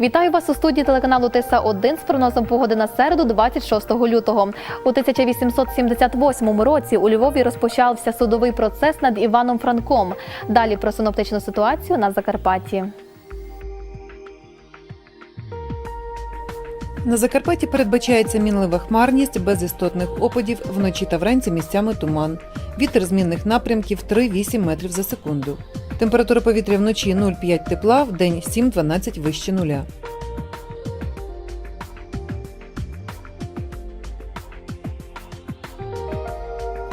Вітаю вас у студії телеканалу Тиса 1 з прогнозом погоди на середу, 26 лютого. У 1878 році у Львові розпочався судовий процес над Іваном Франком. Далі про синоптичну ситуацію на Закарпатті. На Закарпатті передбачається мінлива хмарність без істотних опадів, вночі та вранці місцями туман. Вітер змінних напрямків 3-8 метрів за секунду. Температура повітря вночі 0,5 тепла, в день 7-12 вище нуля.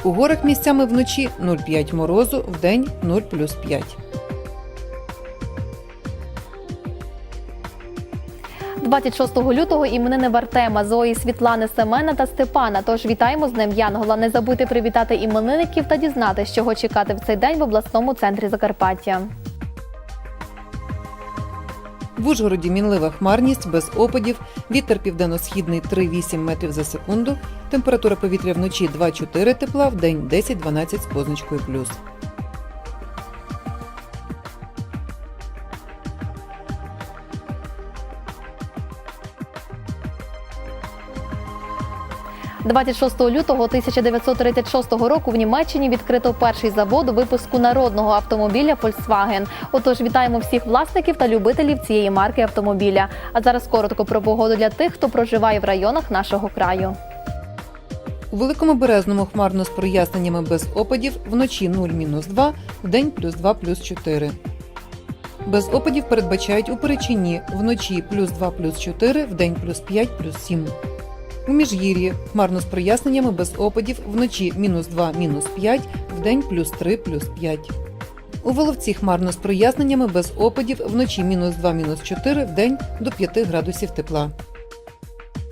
У горах місцями вночі 0,5 морозу, в день 0 плюс 5. – 26 лютого іменини Вартема, Зої, Світлани, Семена та Степана. Тож вітаємо з ним Янгола. Не забудьте привітати іменинників та дізнатися, чого чекати в цей день в обласному центрі Закарпаття. В Ужгороді мінлива хмарність без опадів, вітер південно-східний 3-8 метрів за секунду, температура повітря вночі 2-4 тепла, в день 10-12 з позначкою плюс. – 26 лютого 1936 року в Німеччині відкрито перший завод випуску народного автомобіля Volkswagen. Отож, вітаємо всіх власників та любителів цієї марки автомобіля. А зараз коротко про погоду для тих, хто проживає в районах нашого краю. У Великому Березному хмарно з проясненнями без опадів, вночі 0-2, вдень плюс 2 плюс 4. Без опадів передбачають у Перечині вночі плюс 2 плюс 4, вдень плюс 5 плюс 7. У Міжгір'ї хмарно з проясненнями без опадів, вночі мінус 2 мінус 5, вдень плюс 3 плюс 5. У Воловці хмарно з проясненнями без опадів, вночі мінус 2 мінус 4, вдень до 5 градусів тепла.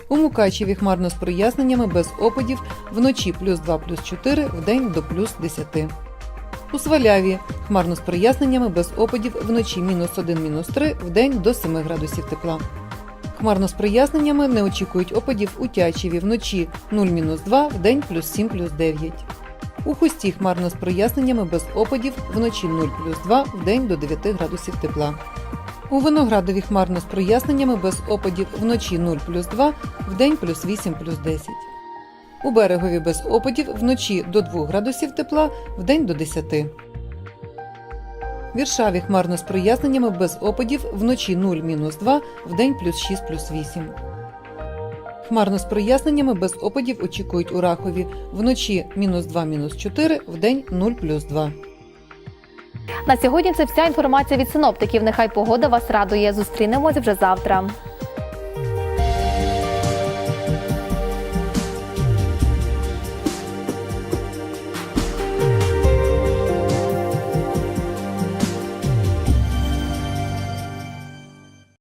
У Мукачеві хмарно з проясненнями без опадів, вночі плюс 2 плюс 4, вдень до плюс 10. У Сваляві хмарно з проясненнями без опадів, вночі мінус 1 мінус 3, вдень до 7 градусів тепла. Хмарно з проясненнями не очікують опадів у Тячеві вночі 0-2, вдень плюс 7 плюс 9. У Хусті хмарно з проясненнями без опадів, вночі 0 плюс 2, вдень до 9 градусів тепла. У Виноградові хмарно з проясненнями без опадів, вночі 0 плюс 2, вдень плюс 8 плюс 10. У Берегові без опадів, вночі до 2 градусів тепла, вдень до 10. Віршаві хмарно з проясненнями без опадів, вночі 0 мінус 2, вдень плюс 6 плюс 8. Хмарно з проясненнями без опадів очікують у Рахові вночі мінус 2 мінус 4, вдень 0 плюс 2. На сьогодні це вся інформація від синоптиків. Нехай погода вас радує. Зустрінемось вже завтра.